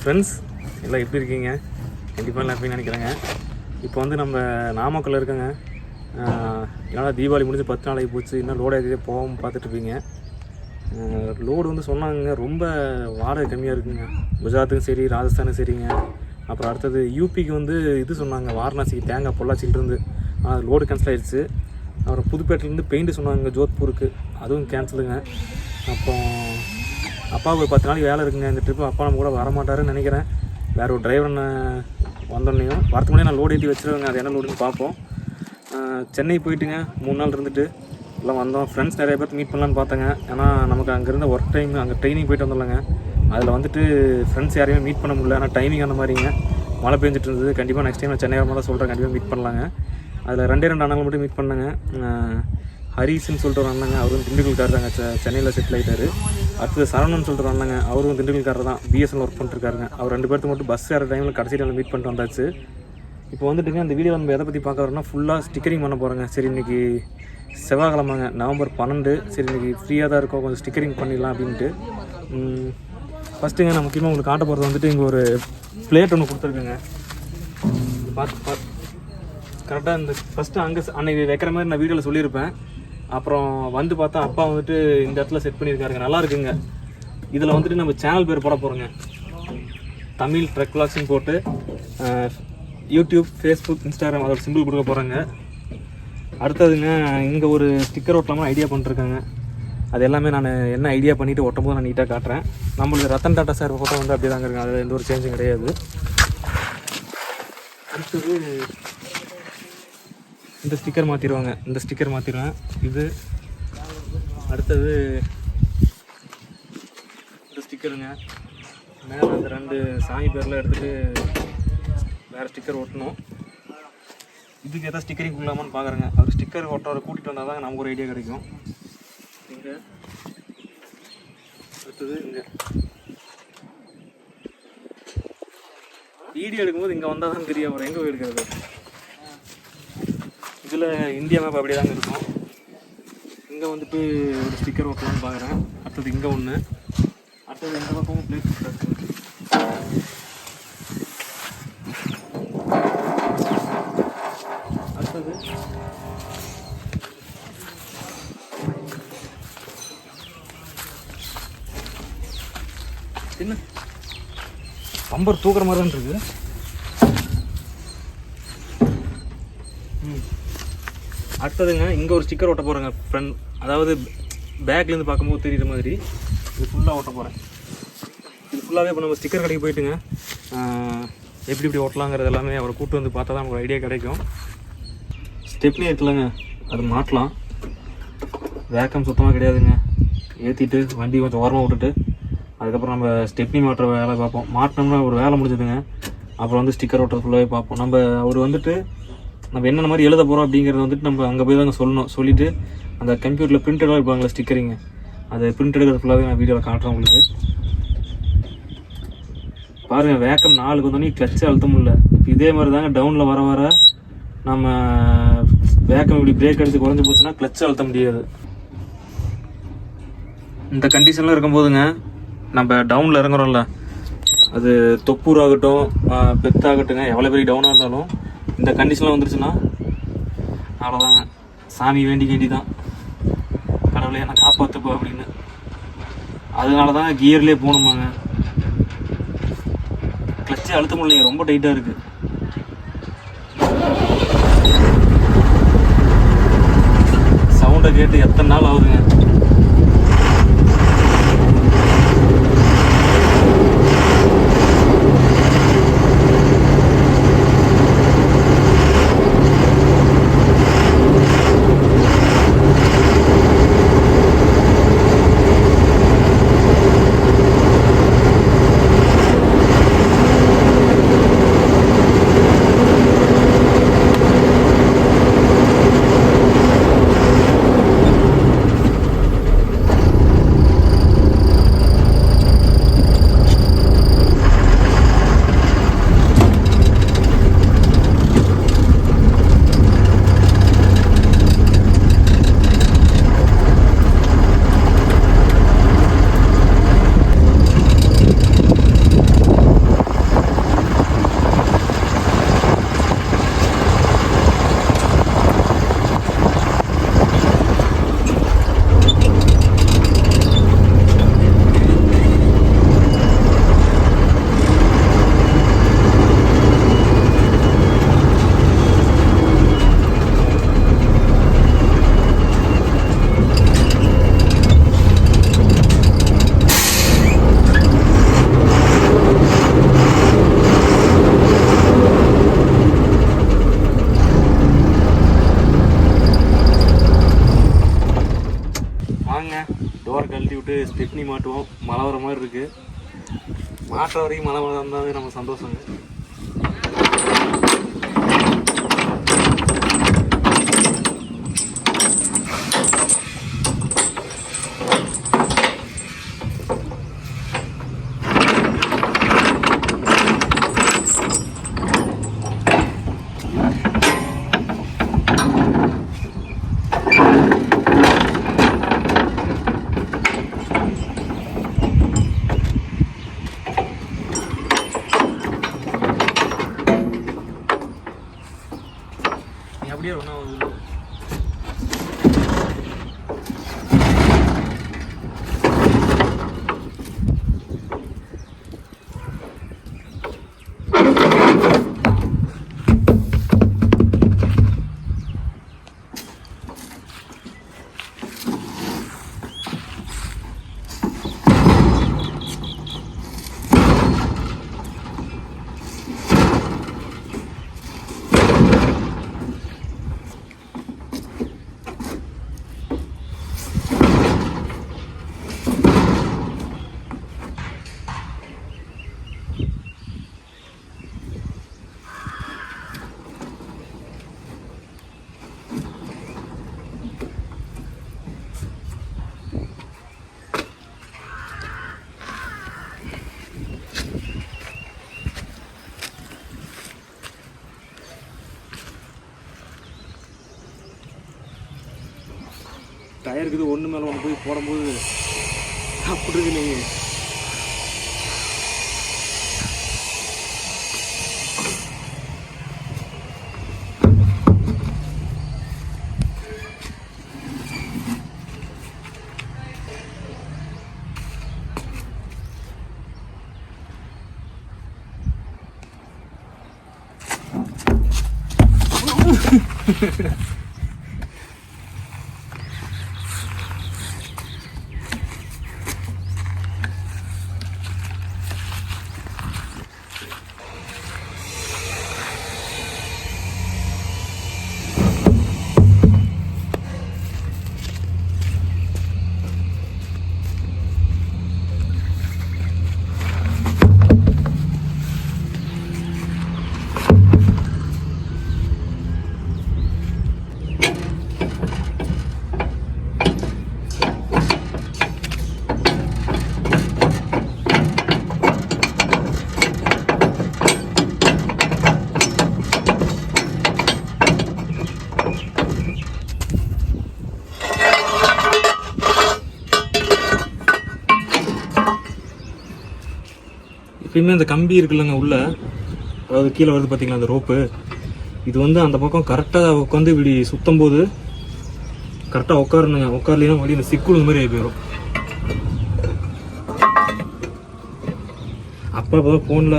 Friends எல்லாம் எப்படி இருக்கீங்க? கண்டிப்பாக எல்லாம் இருப்பீங்கன்னு நினைக்கிறேங்க. இப்போ வந்து நம்ம நாமக்கல்ல இருக்கோங்க. என்னால் தீபாவளி முடிஞ்சு பத்து நாளைக்கு போச்சு. இன்னும் லோடு ஏற்றிட்டே போகாமல் பார்த்துட்ருப்பீங்க லோடு வந்து சொன்னாங்க. ரொம்ப வாடகை கம்மியாக இருக்குங்க. குஜராத்துக்கும் சரி ராஜஸ்தானும் சரிங்க. அப்புறம் அடுத்தது யூபிக்கு வந்து இது சொன்னாங்க. வாரணாசிக்கு தேங்காய் பொள்ளாச்சியிலிருந்து ஆனால் லோடு கேன்சல் ஆயிடுச்சு. அப்புறம் புதுப்பேட்டிலேருந்து பெயிண்ட் சொன்னாங்க ஜோத்பூருக்கு. அதுவும் கேன்சலுங்க அப்புறம் அப்பாவுக்கு ஒரு பத்து நாளைக்கு வேலை இருக்குங்க. இந்த ட்ரிப்பு அப்பா நம்ம கூட வரமாட்டாருன்னு நினைக்கிறேன். வேற ஒரு டிரைவர் வந்தோடனையும். வரத்துக்கு முன்னாடி நான் லோடு ஏற்றி வச்சுருவேங்க. அது என்ன லோடுன்னு பார்ப்போம். சென்னை போயிட்டுங்க. மூணு நாள் இருந்துட்டு எல்லாம் வந்தோம். ஃப்ரெண்ட்ஸ் நிறைய பேர் மீட் பண்ணலான்னு பார்த்தேங்க. ஏன்னா நமக்கு அங்கேருந்து ஒர்க் டைம் அங்கே ட்ரைனிங் போயிட்டு வந்துடலங்க அதில் வந்துட்டு ஃப்ரெண்ட்ஸ் யாரையுமே மீட் பண்ண முடியல. ஆனால் டைமிங் அந்த மாதிரிங்க. மழை பெஞ்சிட்டு இருந்தது. கண்டிப்பாக நெக்ஸ்ட் டைம் நான் சென்னை வரும்போது சொல்கிறேன் கண்டிப்பாக மீட் பண்ணலாங்க. அதில் ரெண்டே ரெண்டு அண்ணங்களை மட்டும் மீட் பண்ணேங்க. ஆஹ் ஹரிஸ்ன்னு சொல்லிட்டு ஒரு அண்ணங்க. அவரும் திண்டுக்கல்காரர் தாங்க செ- சென்னையில் செட்டில் ஆகிட்டார் அடுத்தது சரவணன் சொல்லிட்டு வந்தாங்க அவரும் திண்டுக்கல்காரர் தான். பிஎஸ்என்எல் ஒர்க் பண்ணிருக்காருங்க அவர் ரெண்டு பேர்த்து மட்டும் பஸ் ஏற டைமில் கடைசி டைமில் மீட் பண்ணிட்டு வந்தாச்சு. இப்போ வந்துட்டுங்க அந்த வீடியோ நம்ம எதை பற்றி பார்க்க வரோம்னா ஃபுல்லாக ஸ்டிக்கரிங் பண்ண போகிறோங்க சரி இன்றைக்கி செவ்வாய்க்கிழமைங்க. நவம்பர் பன்னெண்டு. சரி இன்றைக்கி ஃப்ரீயாக தான் இருக்கும். கொஞ்சம் ஸ்டிக்கரிங் பண்ணிடலாம் அப்படின்ட்டு. ஃபஸ்ட்டுங்க நான் முக்கியமாக உங்களுக்கு காட்ட போகிறது வந்துட்டு இங்கே ஒரு பிளேட் ஒன்று கொடுத்துருக்குங்க. பார்த்து பார்த்து கரெக்டாக இந்த ஃபஸ்ட்டு அங்கே அன்னைக்கு வைக்கிற மாதிரி நான் வீடியோவில் சொல்லியிருப்பேன். அப்புறம் வந்து பார்த்தா அப்பா வந்துட்டு இந்த இடத்துல செட் பண்ணியிருக்காருங்க. நல்லா இருக்குங்க. இதில் வந்துட்டு நம்ம சேனல் பேர் போட போகிறோங்க தமிழ் ட்ரக் விளாக்ஸ்னு போட்டு யூடியூப் ஃபேஸ்புக் இன்ஸ்டாகிராம் அதோட சிம்பிள் கொடுக்க போகிறாங்க அடுத்ததுங்க இங்கே ஒரு ஸ்டிக்கர் ஒட்டலாமா ஐடியா பண்ணிருக்காங்க. அது எல்லாமே நான் என்ன ஐடியா பண்ணிவிட்டு ஒட்டும் போது நான் நீட்டாக காட்டுறேன். நம்மளுக்கு ரத்தன் டாட்டா சார் ஃபோட்டோ வந்து அப்படி தாங்க இருக்குங்க. அதில் எந்த ஒரு சேஞ்சும் கிடையாது. அடுத்தது இந்த ஸ்டிக்கர் மாற்றிடுவாங்க இந்த ஸ்டிக்கர் மாற்றிடுவேன் இது அடுத்தது இந்த ஸ்டிக்கருங்க மேலே அந்த ரெண்டு சாமி பேர்லாம் எடுத்துகிட்டு வேறு ஸ்டிக்கர் ஒட்டணும். இதுக்கு எதாவது ஸ்டிக்கரிங் கொடுக்கலாமான்னு பார்க்குறேங்க அவர் ஸ்டிக்கர் ஒட்டுறவரை கூட்டிகிட்டு வந்தால் தான் நமக்கு ஒரு ஐடியா கிடைக்கும். இங்கே. அடுத்தது இங்கே. வீடியோ எடுக்கும்போது இங்கே வந்தால் தான் தெரியும் வரும் எங்கே போய் எடுக்கிறது இதில் இந்தியா மேப் அப்படியே தாங்க இருக்கும். இங்கே வந்துட்டு ஒரு ஸ்டிக்கர் ஒட்டலாம்னு பார்க்குறேன் அடுத்தது இங்கே ஒன்று அடுத்தது இந்த பக்கமும் பிளேட் இருக்கு. அடுத்தது. என்ன? பம்பர் தூக்குற மாதிரி தான் இருக்குது அடுத்ததுங்க இங்கே ஒரு ஸ்டிக்கர் ஓட்ட போகிறேங்க ஃப்ரெண்ட் அதாவது பேக்லேருந்து பார்க்கும்போது தெரியுற மாதிரி இது ஃபுல்லாக ஓட்ட போகிறேன் இது ஃபுல்லாகவே இப்போ நம்ம ஸ்டிக்கர் கடைக்கு போயிட்டுங்க. எப்படி எப்படி ஓட்டலாங்கிறது எல்லாமே அவரை கூட்டு வந்து பார்த்தா தான் நமக்கு ஒரு ஐடியா கிடைக்கும். ஸ்டெப்னி இருக்குல்லங்க அது மாட்டலாம். வேக்கம் சுத்தமாக கிடையாதுங்க. ஏற்றிட்டு வண்டி கொஞ்சம் ஓரமாக விட்டுட்டு அதுக்கப்புறம் நம்ம ஸ்டெப்னி மாட்டுற வேலை பார்ப்போம். மாட்டினோம்னா ஒரு வேலை முடிஞ்சதுங்க. அப்புறம் வந்து ஸ்டிக்கர் ஓட்டுறது ஃபுல்லாகவே பார்ப்போம். நம்ம அவர் வந்துட்டு நம்ம என்னென்ன மாதிரி எழுத போகிறோம் அப்படிங்கிறத வந்துட்டு நம்ம அங்கே போய் தாங்க சொல்லணும். சொல்லிவிட்டு அந்த கம்ப்யூட்டரில் பிரிண்டெடாக இருப்பாங்கள ஸ்டிக்கரிங்க அதை பிரிண்ட் எடுக்கிறது ஃபுல்லாகவே நான் வீடியோவில் காட்டுறேன் உங்களுக்கு. பாருங்க வேக்கம் நாலுக்கு வந்தோடனே கிளச்சு அழுத்த முடியல. இதே மாதிரி தாங்க டவுனில் வர வர நம்ம வேக்கம் இப்படி பிரேக் எடுத்து குறைஞ்சி போச்சுன்னா கிளச் அழுத்த முடியாது. இந்த கண்டிஷனில் இருக்கும்போதுங்க நம்ம டவுனில் இறங்குறோம்ல. அது தொப்பூர் ஆகட்டும் பெத்தாகட்டுங்க எவ்வளோ பெரிய டவுனாக இருந்தாலும் இந்த கண்டிஷனில் வந்துருச்சுன்னா அவ்வளோதாங்க சாமி வேண்டி வேண்டி தான் கடவுளை என்னை காப்பாற்றுப்போ அப்படின்னு. அதனால தான் கியர்லேயே போகணுமாங்க கிளச்சே அழுத்த முடியலைங்க. ரொம்ப டைட்டாக இருக்குது சவுண்டை கேட்டு எத்தனை நாள் ஆகுதுங்க? மாட்டுற வரைக்கும் மழை மழை நம்ம சந்தோஷங்க நீ அப்படியே ஒன்றா டயர் இருக்குது ஒன்று மேலே ஒன்று போய் போடும்போது அப்படி இருக்கு நீங்கள் எப்பயுமே அந்த கம்பி இருக்குல்லங்க உள்ள. அதாவது கீழே வருது பார்த்தீங்களா அந்த ரோப்பு. இது வந்து அந்த பக்கம் கரெக்டாக உட்காந்து இப்படி சுத்தும் போது கரெக்டாக உட்காரணுங்க உட்காரலாம் வழி இந்த சிக்குள் மாதிரி ஆகி போயிடும் அப்போ அப்போ ஃபோனில்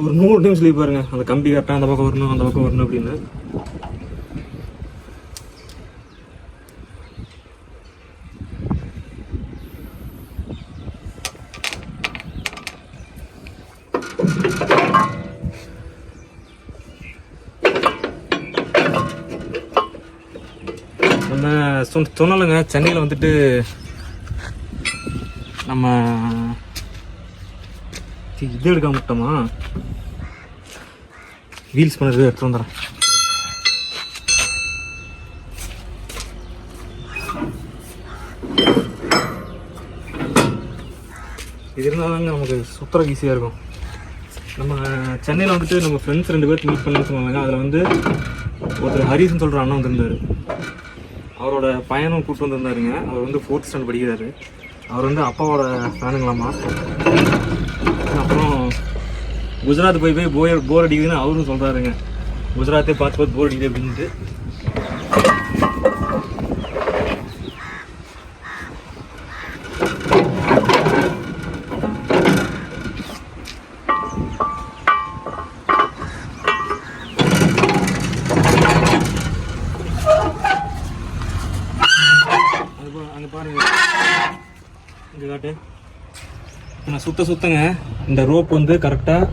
ஒரு நூறு டைம் சொல்லி பாருங்க அந்த கம்பி கரெக்டாக அந்த பக்கம் வரணும் அந்த பக்கம் வரணும் அப்படின்னு நம்ம சொன்ன சொன்னாலுங்க சென்னையில் வந்துட்டு நம்ம இது எடுக்க முட்டோமா வீல்ஸ் பண்ணுறது எடுத்து வந்துடுறேன். இது இருந்தால் தாங்க நமக்கு சுத்தர ஈஸியாக இருக்கும். நம்ம சென்னையில் வந்துட்டு நம்ம ஃப்ரெண்ட்ஸ் ரெண்டு பேர்த்து மீட் பண்ணி சொன்னாங்க அதில் வந்து ஒருத்தர் ஹரிசன் சொல்கிற அண்ணன் வந்திருந்தாரு. அவரோட பையனும் கூப்பிட்டு வந்திருந்தாருங்க. அவர் வந்து ஃபோர்த் ஸ்டாண்டர்ட் படிக்கிறாரு. அவர் வந்து அப்பாவோட ஃபேனுங்களாமா அப்புறம் குஜராத் போய் போய் போர் போர் அடிக்குதுன்னு அவரும் சொல்கிறாருங்க குஜராத்தே பார்த்து பார்த்து போர் அடிக்குது அப்படின்ட்டு. பாருங்கள் நான் சுத்த சுத்தங்க இந்த ரோப் வந்து கரெக்டாக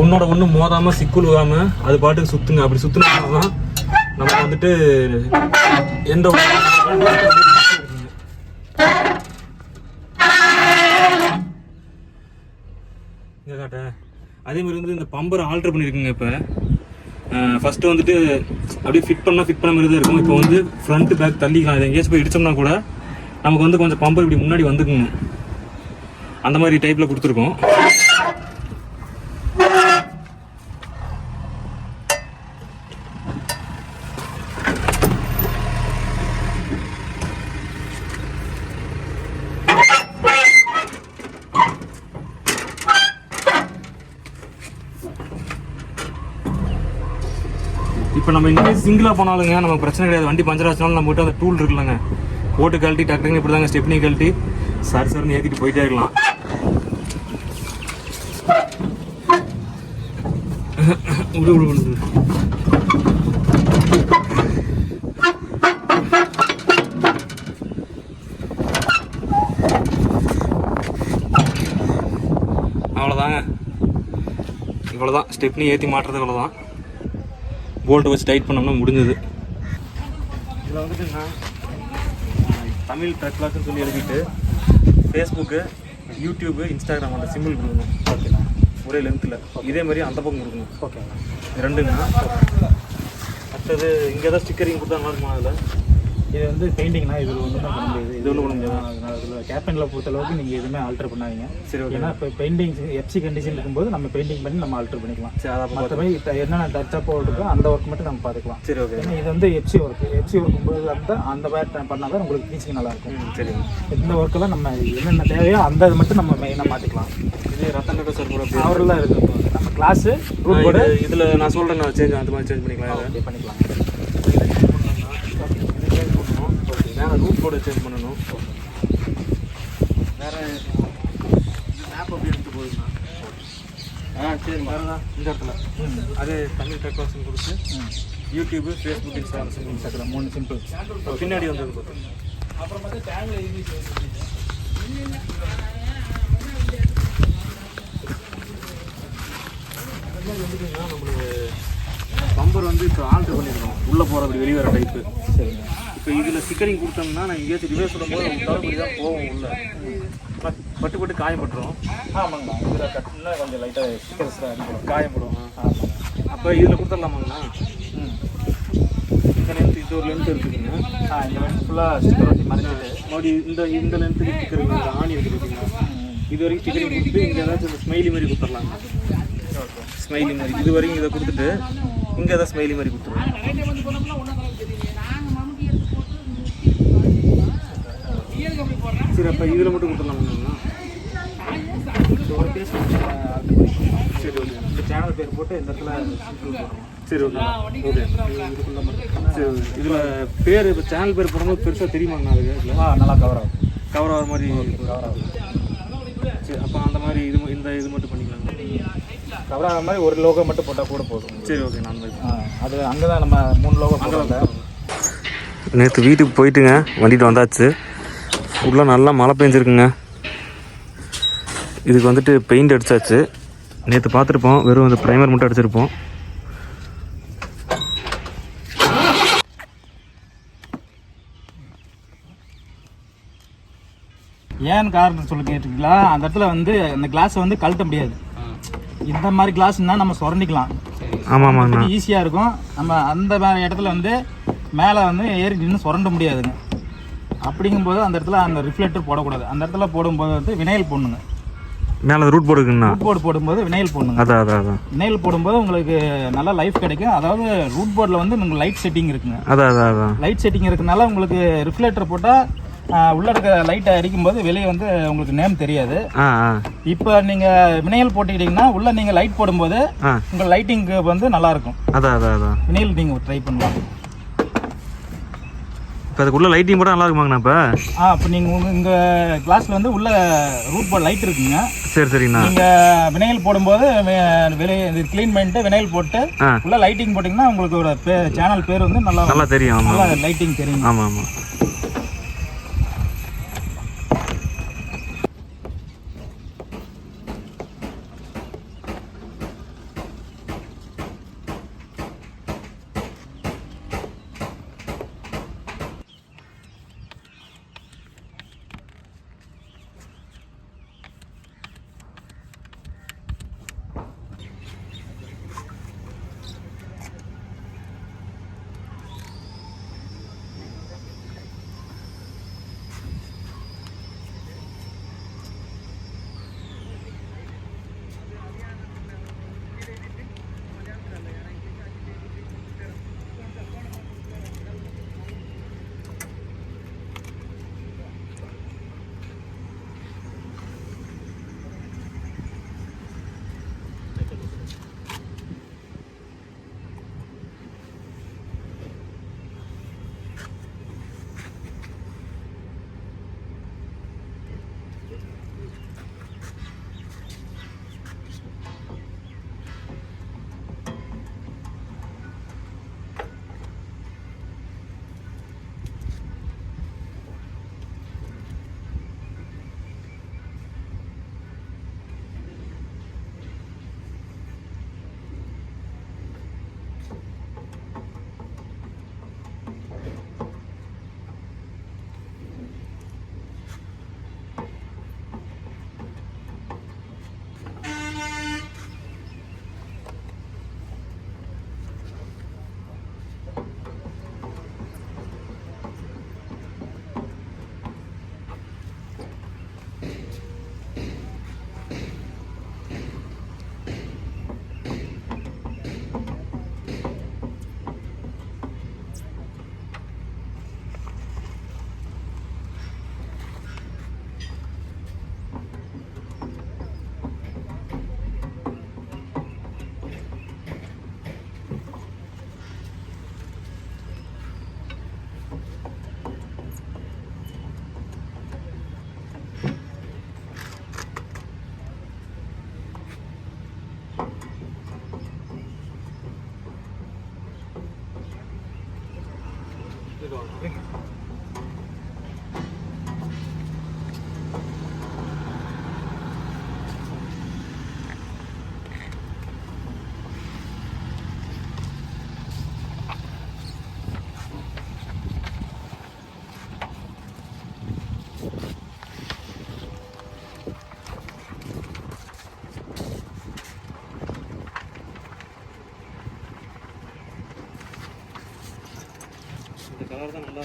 ஒன்னோட ஒன்று மோதாமல் சிக்குள் விழாமல் அது பாட்டுக்கு சுத்துங்க. அப்படி சுற்றுனா நம்ம வந்துட்டு எந்த இங்கே காட்டேன் அதே மாதிரி வந்து இந்த பம்பரை ஆல்ட்ரு பண்ணியிருக்குங்க இப்போ. ஃபஸ்ட்டு வந்துட்டு அப்படியே ஃபிட் பண்ணால் ஃபிட் பண்ண மாதிரி தான் இருக்கும். இப்போ வந்து ஃப்ரண்ட் பேக் தள்ளிக்கலாம் இதை எங்கேயாச்சும் போய் இடிச்சோம்னா கூட நமக்கு வந்து கொஞ்சம் பம்பர் இப்படி முன்னாடி வந்துக்குங்க. அந்த மாதிரி டைப்பில் கொடுத்துருக்கோம். இப்போ நம்ம இன்கேஸ் சிங்கிளாக போனாலுங்க நமக்கு பிரச்சனை கிடையாது. வண்டி பஞ்சர் ஆச்சுனாலும் நம்ம கிட்ட அந்த டூல் இருக்குல்லங்க. போட்டு கழட்டி டக்குனு இப்படி தாங்க ஸ்டெப்னி கழட்டி சரி சரின்னு ஏற்றிட்டு போயிட்டே இருக்கலாம். விடு விடு விடு. அவ்வளோதாங்க இவ்வளோதான் ஸ்டெப்னி ஏற்றி மாட்டுறது இவ்வளோதான் போல்ட் வச்சு டைட் பண்ணோம்னா முடிஞ்சது. இதில் வந்துட்டு நான் தமிழ் ட்ரக் சொல்லி எழுதிட்டு ஃபேஸ்புக்கு யூடியூப்பு இன்ஸ்டாகிராம் அந்த சிம்பிள் கொடுக்கணும். ஓகேண்ணா ஒரே லென்த்தில் இதே மாதிரி அந்த பக்கம் கொடுக்கணும். ஓகேண்ணா இது ரெண்டுங்கண்ணா அடுத்தது இங்கே தான் ஸ்டிக்கரிங் கொடுத்தா நல்லா இருக்குமா அதில்? இது வந்து பெயிண்டிங்னா இது ஒன்றும் பண்ண முடியாது. இது ஒன்றும் பண்ண இதில் கேப்பனில் பொறுத்த அளவுக்கு நீங்கள் எதுவுமே ஆல்டர் பண்ணாதீங்க. சரி ஓகே ஏன்னா இப்போ பெயிண்டிங் எஃப்சி கண்டிஷன் இருக்கும்போது நம்ம பெயிண்டிங் பண்ணி நம்ம ஆல்டர் பண்ணிக்கலாம். சரி மற்றபடி என்னென்ன டச் அப் இருக்கோ அந்த ஒர்க் மட்டும் நம்ம பார்த்துக்கலாம். சரி ஓகே ஏன்னா இது வந்து எஃப்சி ஒர்க் எஃப்சி ஒர்க் போது அந்த அந்த பேட் பண்ணால் தான் உங்களுக்கு ஃபினிஷிங் நல்லா இருக்கும் ம் சரிங்க இந்த ஒர்க்கெல்லாம் நம்ம என்னென்ன தேவையோ அந்த இது மட்டும் நம்ம மெயினாக மாற்றிக்கலாம் இது ரத்தன் டாட்டா சார் கூட அவரெல்லாம் இருக்கு. நம்ம கிளாஸு ரூட் போர்டு இதில் நான் சொல்கிறேன் நான் சேஞ்ச் அந்த மாதிரி சேஞ்ச் பண்ணிக்கலாம். பண்ணிக்கலாம் சேஞ்ச் பண்ணணும் வேறு ரூட் போர்டு சேஞ்ச் பண்ணணும். வேறு மேப் அப்படி எடுத்து போகுதுண்ணா ஆ சரி வேறு தான் இந்த இடத்துல. அது தமிழ் டெக்னாலஜி கொடுத்து ம் யூடியூப் ஃபேஸ்புக் இன்ஸ்டாகிராம் மூணு சிம்பிள் பின்னாடி வந்தது பார்த்து நம்மளுக்கு பம்பர் வந்து இப்போ ஆல்டர் பண்ணிருக்கோம் உள்ளே போகிற அப்படி வெளியே வர டைப்பு சரிங்க இப்போ இதில் ஸ்டிக்கரிங் கொடுத்தோம்னா நான் எங்கேயாச்சும் ரிவர்ஸ் விடும்போது தளபதி தான் போவோம் உள்ள. பட்- பட்டு பட்டு காயப்பட்டுரும். ஆமாங்கண்ணா. இதில் கட்டினா கொஞ்சம் லைட்டாக ஸ்டிக்கர்ஸ் அடிக்கணும் காயப்படும். ஆமாங்க அப்போ இதில் கொடுத்துடலாமாங்கண்ணா? ம். இந்த லென்த் இது ஒரு லென்த் இருக்குதுங்க. ஆ இந்த மாதிரி ஃபுல்லாக ஸ்டிக்கர் ஒட்டி மறைஞ்சிட்டு மறுபடியும் இந்த இந்த லென்த்துக்கு ஸ்டிக்கர் ஆணி இருக்குது பார்த்தீங்களா இது வரைக்கும் ஸ்டிக்கரிங் கொடுத்து இங்கே ஏதாச்சும் இந்த ஸ்மைலி மாதிரி கொடுத்துடலாங்க ஸ்மைலி மாதிரி. இது வரைக்கும் இதை கொடுத்துட்டு இங்கே ஏதாவது ஸ்மைலி மாதிரி கொடுத்துருவோம். சரி அப்போ இதில் மட்டும் கொடுத்துடலாமாங்கண்ணா ஒரு பீஸ் சரி ஓகே இந்த சேனல் பேர் போட்டு இந்த இடத்துல சரி ஓகே சரி இதில் பேர் இப்போ சேனல் பேர் போடும்போது பெருசாக தெரியுமாங்கண்ணா அதுக்கு? ஆ நல்லா கவர் ஆகும். கவர் ஆகிற மாதிரி கவர் ஆகும். சரி அப்போ அந்த மாதிரி இது இந்த இது மட்டும் பண்ணிக்கலாம். கவர் ஆகிற மாதிரி ஒரு லோகோ மட்டும் போட்டால் கூட போதும். சரி ஓகே நான் அது அங்கே தான் நம்ம மூணு லோகோ போடுறோம்ல நேற்று வீட்டுக்கு போயிட்டுங்க வண்டிட்டு வந்தாச்சு. ஃபுல்லாக நல்லா மழை பெஞ்சிருக்குங்க. இதுக்கு வந்துட்டு பெயிண்ட் அடிச்சாச்சு. நேற்று பார்த்துருப்போம் வெறும் அந்த ப்ரைமர் மட்டும் அடிச்சிருப்போம். ஏன் காரணம் சொல்லி கேட்டிருக்கீங்களா அந்த இடத்துல வந்து அந்த கிளாஸை வந்து கழட்ட முடியாது. இந்த மாதிரி கிளாஸ்னா நம்ம சுரண்டிக்கலாம். ஆமாம் ஆமாங்கண்ணா ஈஸியாக இருக்கும். நம்ம அந்த மாதிரி இடத்துல வந்து மேலே வந்து ஏறி நின்று சுரண்ட முடியாதுங்க. அப்படிங்கும்போது அந்த இடத்துல அந்த ரிஃப்ளெக்டர் போடக்கூடாது. அந்த இடத்துல போடும்போது வந்து வினைல் போடணுங்க. மேலே ரூட் போடுக்குங்கண்ணா ரூட் போர்டு போடும்போது வினைல் போடணுங்க. அதான் அதான் அதான் வினைல் போடும்போது உங்களுக்கு நல்ல லைஃப் கிடைக்கும். அதாவது ரூட் போர்டில் வந்து உங்களுக்கு லைட் செட்டிங் இருக்குங்க. அதான் அதான் அதான் லைட் செட்டிங் இருக்கனால உங்களுக்கு ரிஃப்ளெக்டர் போட்டால் உள்ள இருக்க லைட்டை அடிக்கும்போது வெளியே வந்து உங்களுக்கு நேம் தெரியாது. இப்போ நீங்கள் வினைல் போட்டுக்கிட்டிங்கன்னா உள்ள நீங்கள் லைட் போடும்போது ஆ. உங்கள் லைட்டிங்க்கு வந்து நல்லா இருக்கும். அதான் அதான் வினைல் நீங்கள் ட்ரை பண்ணலாம். இப்போ அதுக்குள்ளே லைட்டிங் போட்டால் நல்லா இருக்குமாங்கண்ணா இப்போ? ஆ அப்போ நீங்கள் உங்கள் உங்கள் கிளாஸில் வந்து உள்ள ரூட் போர்ட் லைட் இருக்குங்க. சரி சரிங்கண்ணா. நீங்கள் வினைல் போடும்போது வே- வெளியே இது க்ளீன் பண்ணிட்டு வினைல் போட்டு உள்ள லைட்டிங் போட்டிங்கன்னா உங்களுக்கு ஒரு பே சேனல் பேர் வந்து நல்லா நல்லா தெரியும் நல்லா லைட்டிங் தெரியும். ஆமாம் ஆமாம்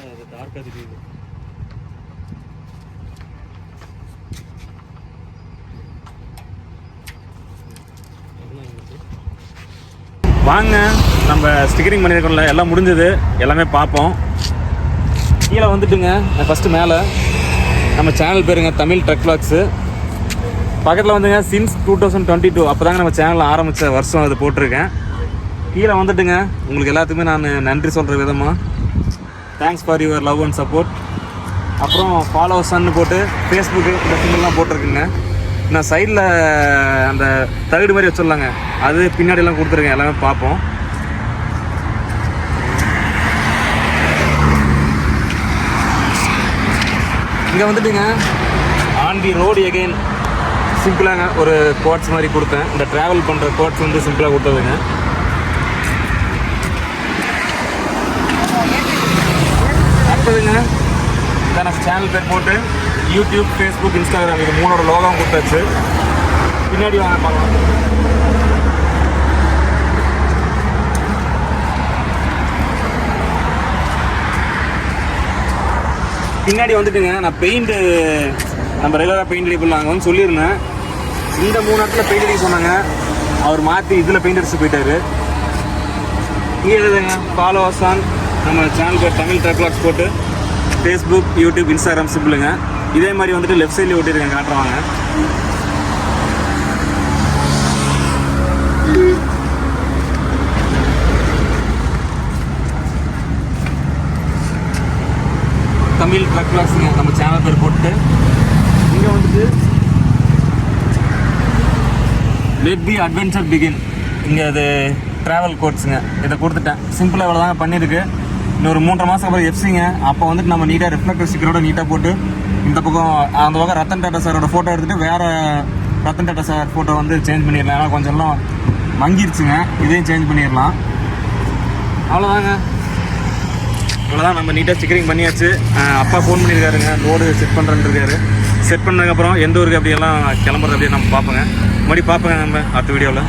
நல்லா டார்க்காக தெரியுது. வாங்க நம்ம ஸ்டிக்கரிங் பண்ணியிருக்கோம்ல எல்லாம் முடிஞ்சது. எல்லாமே பார்ப்போம். கீழே வந்துட்டுங்க ஃபஸ்ட்டு மேலே. நம்ம சேனல் பேருங்க தமிழ் ட்ரக் vlogs. பக்கத்தில் வந்துங்க since two thousand twenty two அப்போ தாங்க நம்ம சேனல் ஆரம்பித்த வருஷம் அது போட்டிருக்கேன். கீழே வந்துட்டுங்க உங்களுக்கு எல்லாத்துக்குமே நான் நன்றி சொல்கிற விதமாக thanks for your love and support அப்புறம் ஃபாலோவர்ஸ்ன்னு போட்டு ஃபேஸ்புக்கு இந்த சிம்பிள்லாம் போட்டிருக்குங்க. நான் சைடில் அந்த தகுடு மாதிரி வச்சிடலாங்க. அது பின்னாடிலாம் கொடுத்துருக்கேன் எல்லாமே பார்ப்போம். இங்கே வந்துட்டுங்க. ஆன் தி ரோடு எகைன் சிம்பிளாங்க ஒரு கோட்ஸ் மாதிரி கொடுத்தேன். இந்த ட்ராவல் பண்ணுற கோட்ஸ் வந்து சிம்பிளாக கொடுத்ததுங்க. கொடுத்ததுங்க இதான் நம்ம சேனல் பேர் போட்டு யூடியூப் ஃபேஸ்புக் இன்ஸ்டாகிராம் இது மூணோட லோகம் கொடுத்தாச்சு. பின்னாடி வாங்க பார்க்கலாம். பின்னாடி வந்துட்டுங்க நான் பெயிண்ட்டு நம்ம ரெகுலராக பெயிண்ட் அடிப்போம் சொல்லியிருந்தேன். இந்த மூணு இடத்துல பெயிண்ட் அடிக்க சொன்னாங்க. அவர் மாற்றி இதில் பெயிண்ட் அடிச்சு போயிட்டாரு. இங்கே எழுதுங்க பாலோசான் நம்ம சேனல் பேர் தமிழ் ட்ரக்லாக்ஸ் போட்டு ஃபேஸ்புக் யூடியூப் இன்ஸ்டாகிராம் சிம்பிளுங்க. இதே மாதிரி வந்துட்டு லெஃப்ட் சைடில் ஒட்டியிருக்கேன் காட்டுறவாங்க தமிழ் ட்ரக்லாக்ஸுங்க நம்ம சேனல் பேர் போட்டு. இங்கே வந்துட்டு லெட் பி அட்வென்ச்சர் பிகின் இங்கே அது ட்ராவல் கோட்ஸுங்க இதை கொடுத்துட்டேன். சிம்பிளாக இவ்வளோ தாங்க பண்ணியிருக்கு. இன்னொரு மூன்றரை மாதம் அப்புறம் எஃப்சிங்க அப்போ வந்துட்டு நம்ம நீட்டாக ரிஃப்ளெக்டர் ஸ்டிக்கரோட நீட்டாக போட்டு இந்த பக்கம் அந்த பக்கம் ரத்தன் டாட்டா சாரோட ஃபோட்டோ எடுத்துகிட்டு வேறு ரத்தன் டாட்டா சார் ஃபோட்டோ வந்து சேஞ்ச் பண்ணிடலாம். ஏன்னா கொஞ்சம் எல்லாம் மங்கிருச்சுங்க. இதையும் சேஞ்ச் பண்ணிடலாம். அவ்வளோதாங்க இவ்வளோதான் நம்ம நீட்டாக ஸ்டிக்கரிங் பண்ணியாச்சு. அப்பா ஃபோன் பண்ணியிருக்காருங்க. லோடு செட் பண்ணுறேன்னுருக்கார் செட் பண்ணதுக்கப்புறம் எந்த ஊருக்கு அப்படியெல்லாம் கிளம்புறது அப்படியே நம்ம பார்ப்போங்க. மறுபடியும் பார்ப்போங்க நம்ம அடுத்த வீடியோவில்